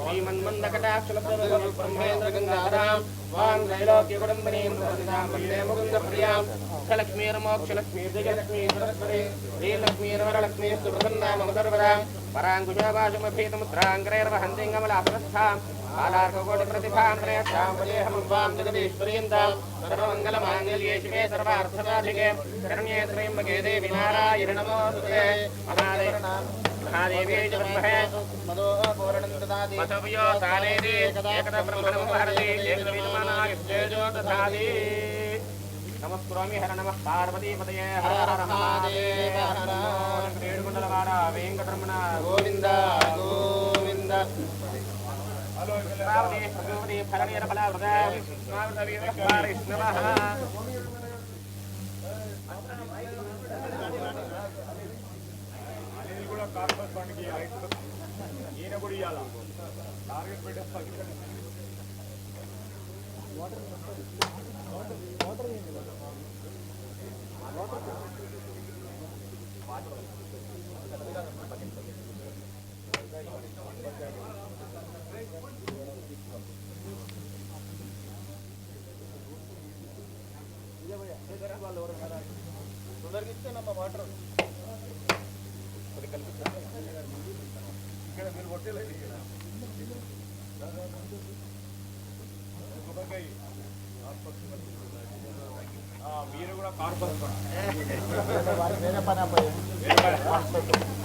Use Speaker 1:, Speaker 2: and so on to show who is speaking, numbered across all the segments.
Speaker 1: ఓం మన్మందకటాక్షల ప్రభు బ్రహ్మేంద్ర గంగాధరాం వాం త్రైలోక్యగుడంబనీం ప్రతిదాం వందే ముకుంద ప్రియాం లక్ష్మీరమోక్షలక్ష్మీ జయలక్ష్మీ సరస్వతి శ్రీలక్ష్మీరవరలక్ష్మీ पराङ्कुशाभाषमभीतमुद्राङ्करैर्वहन्तिङ्गमलापरस्थां बालार्ककोटिप्रतिभां प्रयच्छां वदेहमं जगदीश्वर्यन्तां सर्वमङ्गलमाङ्गल्ये शिवे सर्वार्थसाधिके शरण्ये त्र्यम्बके देवि नारायण नमोऽस्तुते महादेव महादेवी च ब्रह्मणे मधुव्यो सालेति एकदा ब्रह्मणं हरति एकविधमानायुक्तेजो दधाति नमस्कुरामि हर नमः पार्वतीपतये हर हर महादेव ఈయన కూడా ఇవ్వాల
Speaker 2: టార్గెట్ పెట్టేస్తాను Thank you. రైతులు ఈయన కూడా ఇవ్వాల టార్గెట్ పెట్టేస్తాను ఇక్కడ మీరు కొట్టేలేదు ఇక్కడ కొబ్బరికాయ. ఆ, మీరు కూడా కార్పస్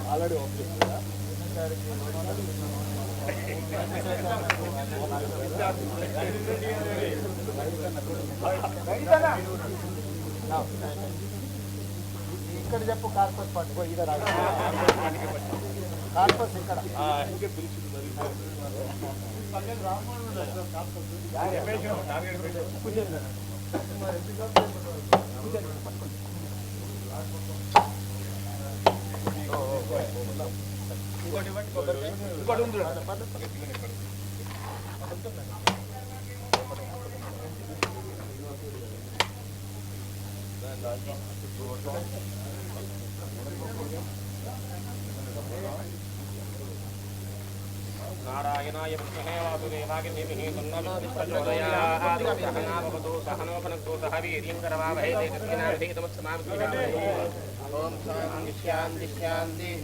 Speaker 2: ఆల్రెడీ ఓకే
Speaker 3: ఇక్కడ చెప్పు కార్పస్ పట్టుకో ఇదే రాదు కార్పస్ ఇక్కడ
Speaker 2: టార్గెట్ పెట్టేస్తాను ఇంకోటి ఉంది
Speaker 1: नारायणाय विष्णवे वासुदेवाग्निभिः सन्नमोदिष्टचोदयाहारोदहनाभवतु सहनोपनक्तो सहवीर्यं करवावहै तेजस्विनाभिः तमस्तमाभिः ॐ शान्तिः शान्तिः।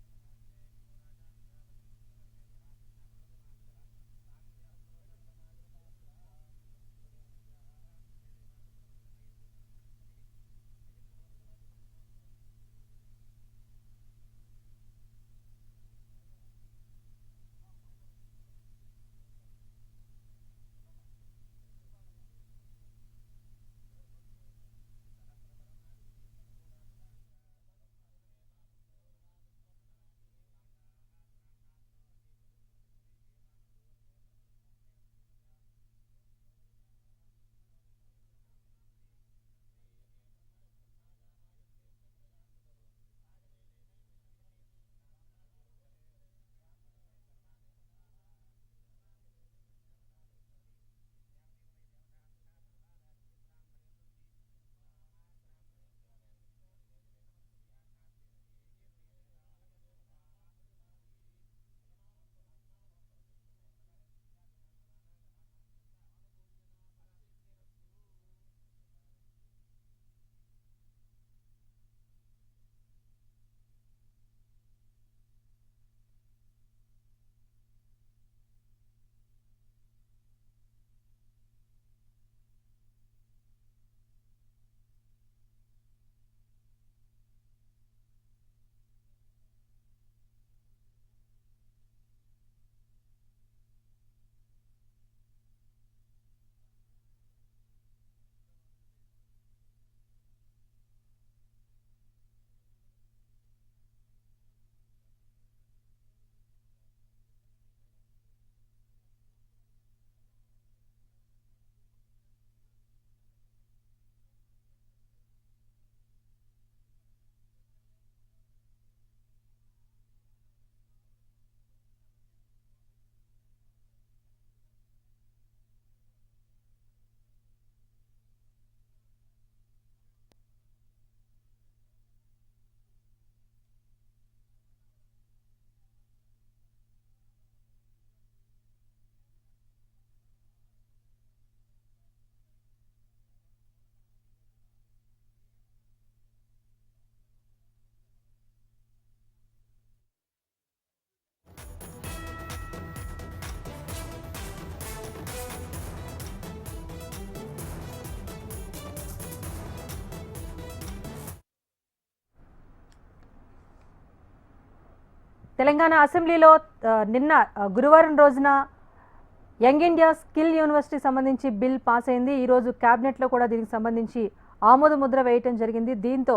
Speaker 4: తెలంగాణ అసెంబ్లీలో నిన్న గురువారం రోజున యంగ్ ఇండియా స్కిల్ యూనివర్సిటీ సంబంధించి బిల్ పాస్ అయింది. ఈరోజు క్యాబినెట్లో కూడా దీనికి సంబంధించి ఆమోద ముద్ర వేయటం జరిగింది. దీంతో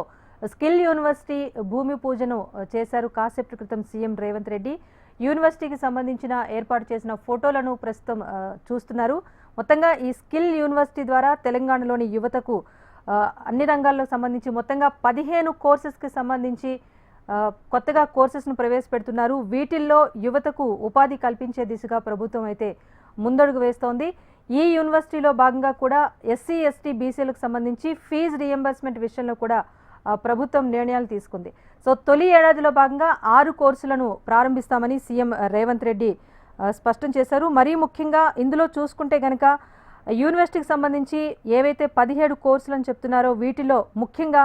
Speaker 4: స్కిల్ యూనివర్సిటీ భూమి పూజను చేశారు. కాసేపటి క్రితం సీఎం రేవంత్ రెడ్డి యూనివర్సిటీకి సంబంధించిన ఏర్పాటు చేసిన ఫోటోలను ప్రస్తుతం చూస్తున్నారు. మొత్తంగా ఈ స్కిల్ యూనివర్సిటీ ద్వారా తెలంగాణలోని యువతకు అన్ని రంగాల్లో సంబంధించి మొత్తంగా పదిహేను కోర్సెస్కి సంబంధించి కొత్తగా కోర్సెస్ను ప్రవేశపెడుతున్నారు. వీటిల్లో యువతకు ఉపాధి కల్పించే దిశగా ప్రభుత్వం అయితే ముందడుగు వేస్తోంది. ఈ యూనివర్సిటీలో భాగంగా కూడా ఎస్సీ ఎస్టీ బీసీలకు సంబంధించి ఫీజు రియంబర్స్మెంట్ విషయంలో కూడా ప్రభుత్వం నిర్ణయాలు తీసుకుంది. సో తొలి ఏడాదిలో భాగంగా ఆరు కోర్సులను ప్రారంభిస్తామని సీఎం రేవంత్ రెడ్డి స్పష్టం చేశారు. మరీ ముఖ్యంగా ఇందులో చూసుకుంటే గనక యూనివర్సిటీకి సంబంధించి ఏవైతే పదిహేడు కోర్సులను చెప్తున్నారో వీటిలో ముఖ్యంగా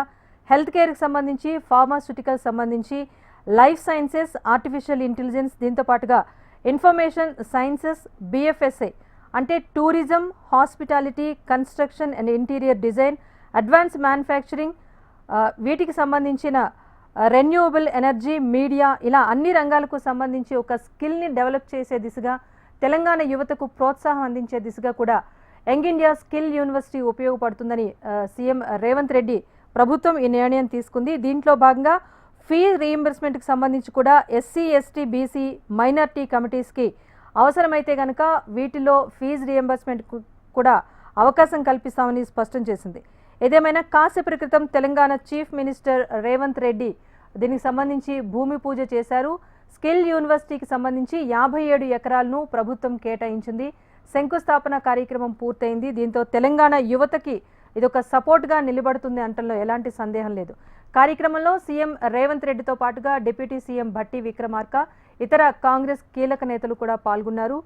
Speaker 4: హెల్త్ కేర్కి సంబంధించి ఫార్మాస్యూటికల్ సంబంధించి లైఫ్ సైన్సెస్ ఆర్టిఫిషియల్ ఇంటెలిజెన్స్ దీంతో పాటుగా ఇన్ఫర్మేషన్ సైన్సెస్ బిఎఫ్ఎస్ఐ అంటే tourism hospitality construction and interior design advance manufacturing వీటికి సంబంధించిన రెన్యూవబుల్ ఎనర్జీ మీడియా ఇలా అన్ని రంగాలకు సంబంధించి ఒక స్కిల్ని డెవలప్ చేసే దిశగా తెలంగాణ యువతకు ప్రోత్సాహం అందించే దిశగా కూడా యంగ్ ఇండియా స్కిల్ యూనివర్సిటీ ఉపయోగపడుతుందని సీఎం రేవంత్ రెడ్డి ప్రభుత్వం ఈ నిర్ణయం తీసుకుంది. దీంట్లో భాగంగా ఫీ రీఎంబర్స్మెంట్కి సంబంధించి కూడా ఎస్సీ ఎస్టీ బీసీ మైనార్టీ కమిటీస్కి అవసరమైతే కనుక వీటిలో ఫీజు రీఎంబర్స్మెంట్ కూడా అవకాశం కల్పిస్తామని స్పష్టం చేసింది. ఏదేమైనా కాసేపటి క్రితం తెలంగాణ చీఫ్ మినిస్టర్ రేవంత్ రెడ్డి దీనికి సంబంధించి భూమి పూజ చేశారు. స్కిల్ యూనివర్సిటీకి సంబంధించి యాభై ఏడు ఎకరాలను ప్రభుత్వం కేటాయించింది. శంకుస్థాపన కార్యక్రమం పూర్తయింది. దీంతో తెలంగాణ యువతకి ఇదొక సపోర్ట్గా నిలబడుతుంది అంటంలో ఎలాంటి సందేహం లేదు. కార్యక్రమంలో సీఎం రేవంత్ రెడ్డితో పాటుగా డిప్యూటీ సీఎం భట్టి విక్రమార్క ఇతర కాంగ్రెస్ కీలక నేతలు కూడా పాల్గొన్నారు.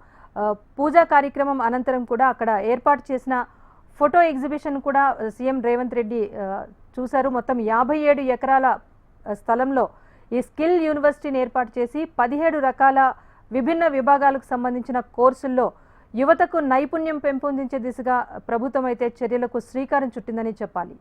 Speaker 4: పూజా కార్యక్రమం అనంతరం కూడా అక్కడ ఏర్పాటు చేసిన ఫోటో ఎగ్జిబిషన్ కూడా సీఎం రేవంత్ రెడ్డి చూశారు. మొత్తం యాభై ఏడు ఎకరాల స్థలంలో ఈ స్కిల్ యూనివర్సిటీని ఏర్పాటు చేసి పదిహేడు రకాల విభిన్న విభాగాలకు సంబంధించిన కోర్సుల్లో యువతకు నైపుణ్యం పెంపొందించే దిశగా ప్రభుత్వం అయితే చర్యలకు శ్రీకారం చుట్టిందని చెప్పాలి.